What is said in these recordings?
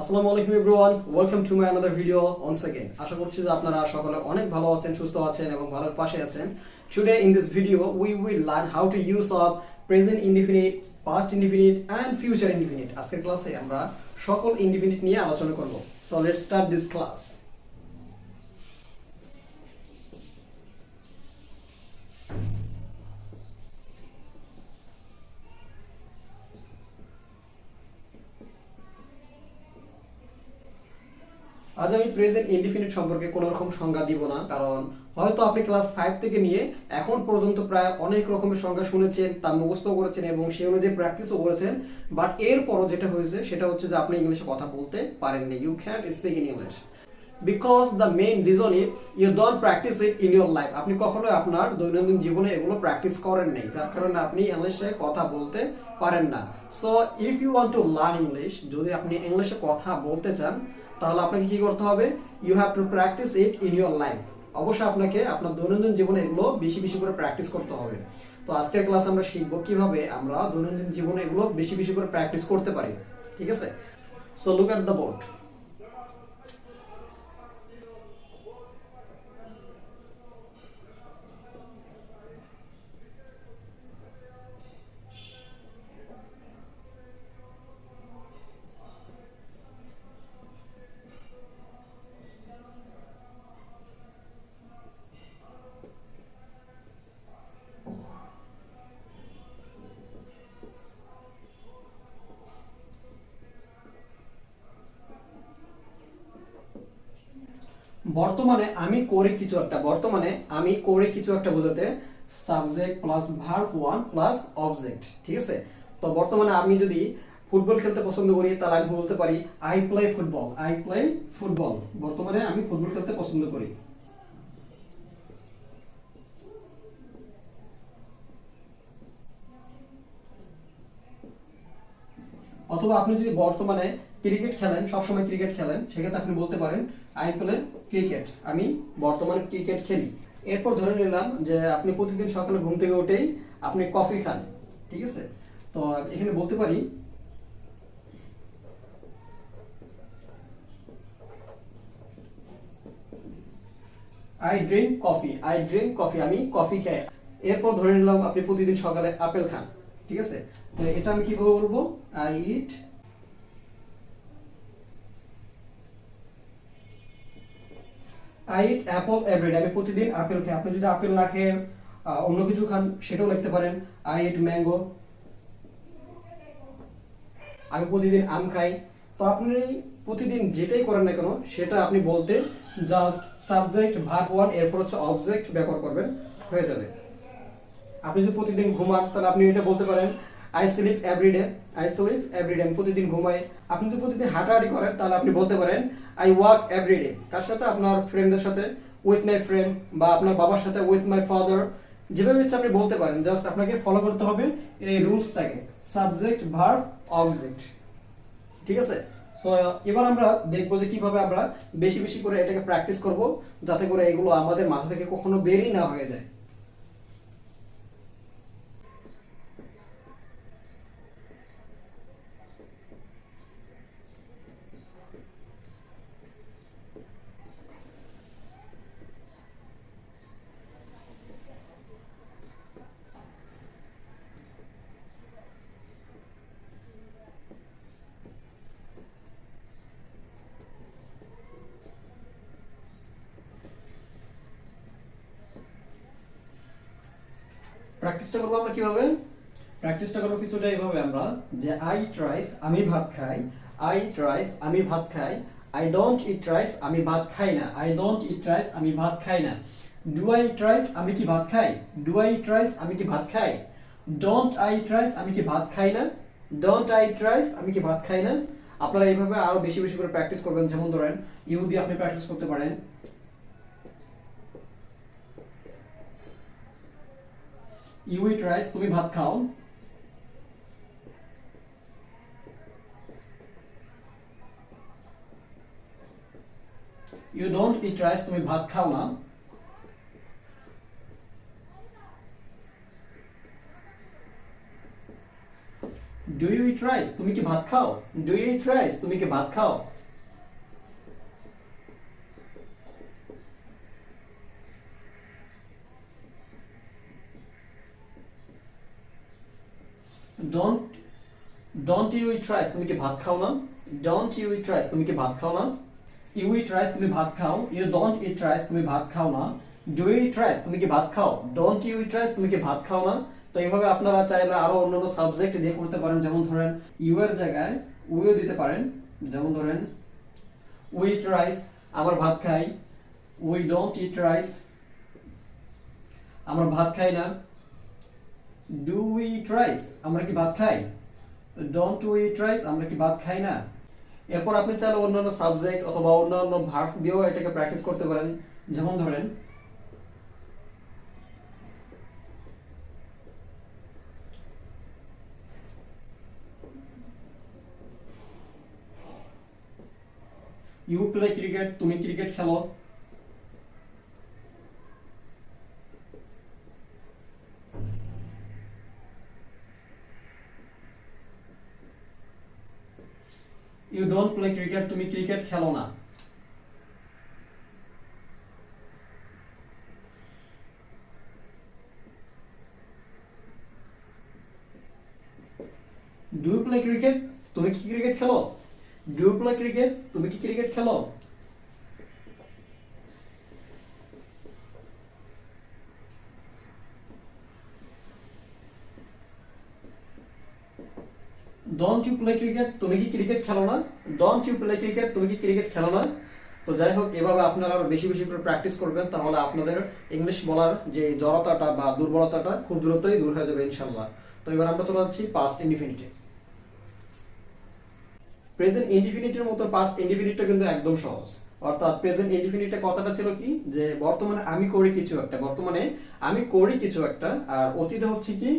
আসসালামু আলাইকুম everyone welcome to my another video on second আশা করছি যে আপনারা সকলে অনেক ভালো আছেন, সুস্থ আছেন এবং ভালোর পাশে আছেন। Today in this video we will learn how to use of present indefinite past indefinite and future indefinite আজকের ক্লাসে আমরা সকল ইনডিফিনিট নিয়ে আলোচনা করব। So let's start this class আজ আমি প্রেজেন্ট ইনডিফিনিট সম্পর্কে কোনো রকম সংজ্ঞা দিব না, কারণ হয়তো আপনি ক্লাস ফাইভ থেকে নিয়ে এখন পর্যন্ত প্রায় অনেক রকমের সংজ্ঞা শুনেছেন, তা মুখস্থ করেছেন এবং সেই অনুযায়ী প্র্যাকটিসও করেছেন। বাট এরপরও যেটা হয়েছে, সেটা হচ্ছে যে আপনি ইংলিশে কথা বলতে পারেননি you can speak in English because the main reason is you don't practice it in your life আপনি কখনো আপনার দৈনন্দিন জীবনে এগুলো প্র্যাকটিস করেন নাই, যার কারণে আপনি ইংলিশে কথা বলতে পারেন না। So if you want to learn English যদি আপনি ইংলিশে কথা বলতে চান তাহলে আপনাকে কি করতে হবে? You have to practice it in your life অবশ্যই আপনাকে আপনার দৈনন্দিন জীবনে এগুলো বেশি বেশি করে প্র্যাকটিস করতে হবে। তো আজকের ক্লাস আমরা শিখব কীভাবে আমরা দৈনন্দিন জীবনে এগুলো বেশি বেশি করে প্র্যাকটিস করতে পারি। ঠিক আছে? So look at the board বর্তমানে আমি করে কিছু একটা, বর্তমানে আমি করে কিছু একটা বোঝাতে subject plus verb one plus object ঠিক আছে? তো বর্তমানে আমি যদি ফুটবল খেলতে পছন্দ করি, তাহলে আমি বলতে পারি I play football I play football বর্তমানে আমি ফুটবল খেলতে পছন্দ করি। অথবা আপনি যদি বর্তমানে ক্রিকেট খেলেন, সবসময় ক্রিকেট খেলেন, সেক্ষেত্রে আপনি বলতে পারেন আই ক্রিকেট। আমি বর্তমানে ক্রিকেট খেলি। এরপর ধরে নিলাম যে আপনি প্রতিদিন সকালে ঘুম থেকে উঠেই আপনি কফি খান, ঠিক আছে? তো এখানে বলতে পারি I drink coffee I drink coffee আমি কফি খাই। এরপর ধরে নিলাম আপনি প্রতিদিন সকালে আপেল খান, ঠিক আছে? তো এটা আমি কীভাবে বলব? I eat I eat apple আমি প্রতিদিন আপেল খাই। আপনি যদি আপেল না খেয়ে অন্য কিছু খান, সেটাও লিখতে পারেন। আই ইট ম্যাঙ্গো আমি প্রতিদিন আম খাই। তো আপনি প্রতিদিন যেটাই করেন না কেন, সেটা আপনি বলতে জাস্ট সাবজেক্ট ভার্ব ওয়ান এরপর হচ্ছে অবজেক্ট ব্যবহার করবেন। হয়ে যাবে। আপনি যদি প্রতিদিন ঘুমান, তাহলে আপনি এটা বলতে পারেন I sleep everyday I sleep everyday আমি প্রতিদিন ঘুমাই। আপনি যদি প্রতিদিন হাঁটাহাঁটি করেন, তাহলে আপনি বলতে পারেন আই ওয়াক এভরিডে কার সাথে? আপনার ফ্রেন্ডের সাথে উইথ মাই ফ্রেন্ড বা আপনার বাবার সাথে উইথ মাই ফাদার যেভাবে ইচ্ছা আপনি বলতে পারেন। জাস্ট আপনাকে ফলো করতে হবে এই রুলসটাকে সাবজেক্ট ভার্ব অবজেক্ট ঠিক আছে? সো এবার আমরা দেখব যে কীভাবে আমরা বেশি বেশি করে এটাকে প্র্যাকটিস করব, যাতে করে এগুলো আমাদের মাথা থেকে কখনো বেরই না হয়ে যায়। প্র্যাকটিসটা করব আমরা কীভাবে? প্র্যাকটিসটা করব কিছুটা এইভাবে আমরা, যে আই ট্রাইস আমি ভাত খাই। আই ট্রাইস আমি ভাত খাই। আই ডোন্ট ইট রাইস আমি ভাত খাই না। আই ডোন্ট ইট রাইস আমি ভাত খাই না। ডু আই ট্রাইস আমি কি ভাত খাই? ডু আই ট্রাইস আমি কি ভাত খাই? ডোন্ট আই ট্রাইস আমি কি ভাত খাই না? ডোন্ট আই ট্রাইস আমি কি ভাত খাই না? আপনারা এইভাবে আরও বেশি বেশি করে প্র্যাকটিস করবেন। যেমন ধরেন ইউ দিয়ে আপনি প্র্যাকটিস করতে পারেন। ইউ ইট রাইস তুমি ভাত খাও। ইউ ডোন্ট ইট রাইস তুমি ভাত খাও না। ডু ইউ ইট রাইস তুমি কি ভাত খাও? ডু ইউ ইট রাইস তুমি কি ভাত খাও? ডোন্ট ইউ ইট রাইস তুমি কি ভাত খাও না? ডোন্ট ইউ ইট রাইস তুমি কি ভাত খাও না? ইউ ইট রাইস তুমি ভাত খাও। ইউ ডোন্ট ইট রাইস তুমি ভাত খাও না। ডু ইট রাইস তুমি কি ভাত খাও? ডোন্ট ইউ ইট রাইস তুমি কি ভাত খাও না? তো এইভাবে আপনারা চাইলে আরও অন্যান্য সাবজেক্ট দিয়ে করতে পারেন। যেমন ধরেন ইউ এর জায়গায় উইও দিতে পারেন। যেমন ধরেন উই ইট রাইস আমার ভাত খাই। উই ডোন্ট ইট রাইস আমরা ভাত খাই না। ডু উই ইট রাইস আমরা কি ভাত খাই? ডোন্ট উই ইট রাইস আমরা কি ভাত খাই না? এরপর আপনি চাইলে অন্যান্য সাবজেক্ট অথবা অন্যান্য ভার্ব দিয়েও এটাকে প্র্যাকটিস করতে পারেন। যেমন ধরেন ইউ প্লে ক্রিকেট তুমি ক্রিকেট খেলো। ইউ ডোন্ট প্লে ক্রিকেট তুমি ক্রিকেট খেলো না। ডু প্লে ক্রিকেট তুমি কি ক্রিকেট খেলো? ডু প্লে ক্রিকেট তুমি কি ক্রিকেট খেলো ডোন্ট ইউ প্লে ক্রিকেট তুমি কি ক্রিকেট খেলো না? ডোন্ট ইউ প্লে ক্রিকেট তুমি কি ক্রিকেট খেলো না? তো যাই হোক, এভাবে আপনারা আরও বেশি বেশি করে প্র্যাকটিস করবেন, তাহলে আপনাদের ইংলিশ বলার যে জড়তাটা বা দুর্বলতাটা খুব দ্রুতই দূর হয়ে যাবে ইনশাল্লাহ তো এবার আমরা চলে যাচ্ছি পাস্ট ইনডিফিনিটি প্রেজেন্ট ইনডিফিনিটির মতো পাস্ট ইনডিফিনিটটা কিন্তু একদম সহজ। অর্থাৎ প্রেজেন্ট ইনডিফিনিটে কথাটা ছিল কি? যে বর্তমানে আমি করি কিছু একটা। বর্তমানে আমি করি কিছু একটা, আর অতীতে হচ্ছে কি,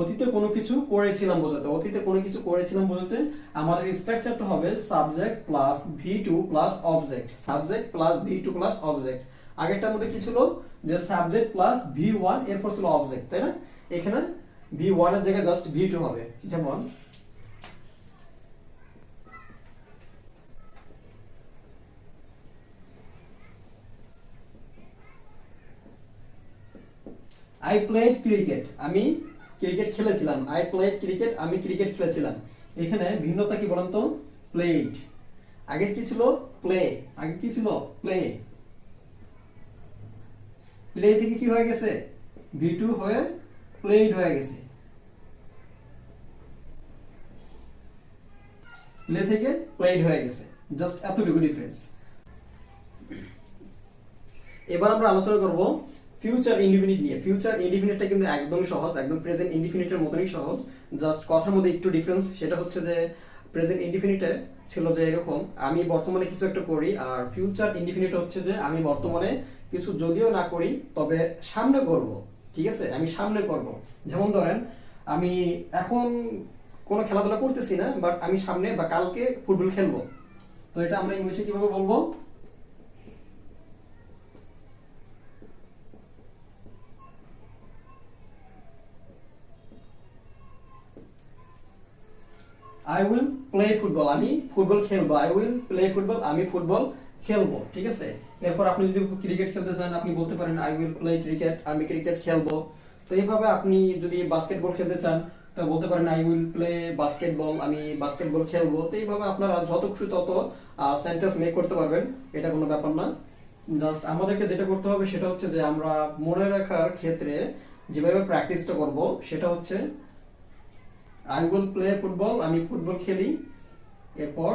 অতীতে কোনো কিছু করেছিলাম বোঝাতে। অতীতে কোনো কিছু করেছিলাম বোঝাতে আমাদের স্ট্রাকচারটা হবে subject plus V two plus object subject plus V two plus object আগেরটার মধ্যে কি ছিল? যে সাবজেক্ট প্লাস ভি ওয়ান এরপর ছিল অবজেক্ট তাই না? এখানে ভি ওয়ানের জায়গায় জাস্ট ভি টু হবে। যেমন আই প্লেড ক্রিকেট আমি ক্রিকেট খেলেছিলাম। আই প্লেড ক্রিকেট আমি ক্রিকেট খেলেছিলাম। এখানে ভিন্নতা কি বলেন তো? প্লেড আগে কি ছিল? প্লে আগে কি ছিল? প্লে প্লে থেকে কি হয়ে গেছে? ভি টু হয়ে প্লেড হয়ে গেছে। প্লে থেকে প্লেড হয়ে গেছে। জাস্ট এতটুকু ডিফারেন্স এবার আমরা আলোচনা করব ফিউচার ইনডিফিনিট নিয়ে। ফিউচার ইনডিফিনিটটা কিন্তু একদম সহজ, একদম প্রেজেন্ট ইনডিফিনিটের মতনই সহজ। জাস্ট কথার মধ্যে একটু ডিফারেন্স সেটা হচ্ছে যে প্রেজেন্ট ইনডিফিনিটে ছিল যে এরকম, আমি বর্তমানে কিছু একটা করি, আর ফিউচার ইনডিফিনিট হচ্ছে যে আমি বর্তমানে কিছু যদিও না করি, তবে সামনে করব, ঠিক আছে? আমি সামনে করব। যেমন ধরেন, আমি এখন কোনো খেলাধুলা করতেছি না বাট আমি সামনে বা কালকে ফুটবল খেলব। তো এটা আমরা ইংলিশে কীভাবে বলব? প্লে ফুটবল আমি ফুটবল খেলব আই উইল প্লে ফুটবল আমি ফুটবল খেলব, ঠিক আছে? এরপর আপনি যদি ক্রিকেট খেলতে চান, আপনি বলতে পারেন আই উইল প্লে ক্রিকেট আমি ক্রিকেট খেলব। তো এইভাবে আপনি যদি বাস্কেটবল খেলতে চান, তা বলতে পারেন আই উইল প্লে বাস্কেটবল আমি বাস্কেটবল খেলব। তো এইভাবে আপনারা যত খুশি তত সেন্টেন্স মেক করতে পারবেন, এটা কোনো ব্যাপার না। জাস্ট আমাদেরকে যেটা করতে হবে, সেটা হচ্ছে যে আমরা মনে রাখার ক্ষেত্রে যেভাবে প্র্যাকটিসটা করব, সেটা হচ্ছে আই উইল প্লে ফুটবল আমি ফুটবল খেলি। এরপর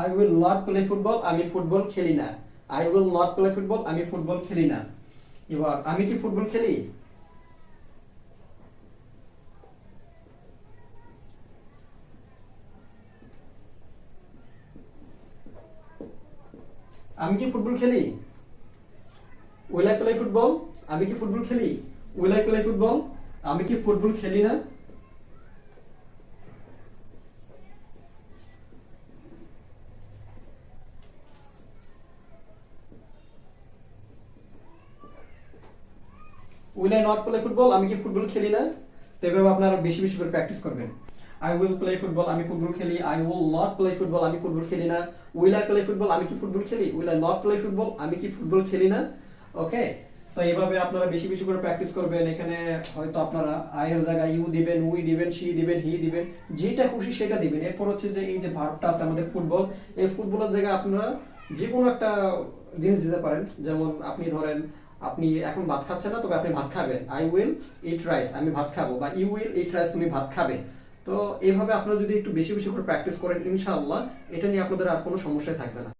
I will not play football আমি ফুটবল খেলি না। I will not play football আমি ফুটবল খেলি না। এবার, আমি কি ফুটবল খেলি? আমি কি ফুটবল খেলি? উইল আই প্লে ফুটবল আমি কি ফুটবল খেলি? উইল আই প্লে ফুটবল আমি কি ফুটবল খেলি না? Will I not play football আমি কি ফুটবল খেলি না? তো এভাবে আপনারা বেশি বেশি করে প্র্যাকটিস করবেন। আই উইল প্লে ফুটবল আমি ফুটবল খেলি। I will not play football আমি ফুটবল খেলি না। উইল আই প্লে ফুটবল আমি কি ফুটবল খেলি? Will I not play football আমি কি ফুটবল খেলি না? ওকে তো এইভাবে আপনারা বেশি বেশি করে প্র্যাকটিস করবেন। এখানে হয়তো আপনারা আয়ের জায়গায় ইউ দিবেন উই দিবেন সি দিবেন হি দিবেন। যেটা খুশি সেটা দিবেন। এরপর হচ্ছে যে এই যে ভার্বটা আছে আমাদের ফুটবল এই ফুটবলের জায়গায় আপনারা যে কোনো একটা জিনিস দিতে পারেন। যেমন আপনি ধরেন, আপনি এখন ভাত খাচ্ছেন না, তবে আপনি ভাত খাবেন। আই উইল ইট রাইস আমি ভাত খাব। বা ইউ উইল ইট রাইস তুমি ভাত খাবে। তো এইভাবে আপনারা যদি একটু বেশি বেশি করে প্র্যাকটিস করেন, ইনশাআল্লাহ, এটা নিয়ে আপনাদের আর কোনো সমস্যায় থাকবে না।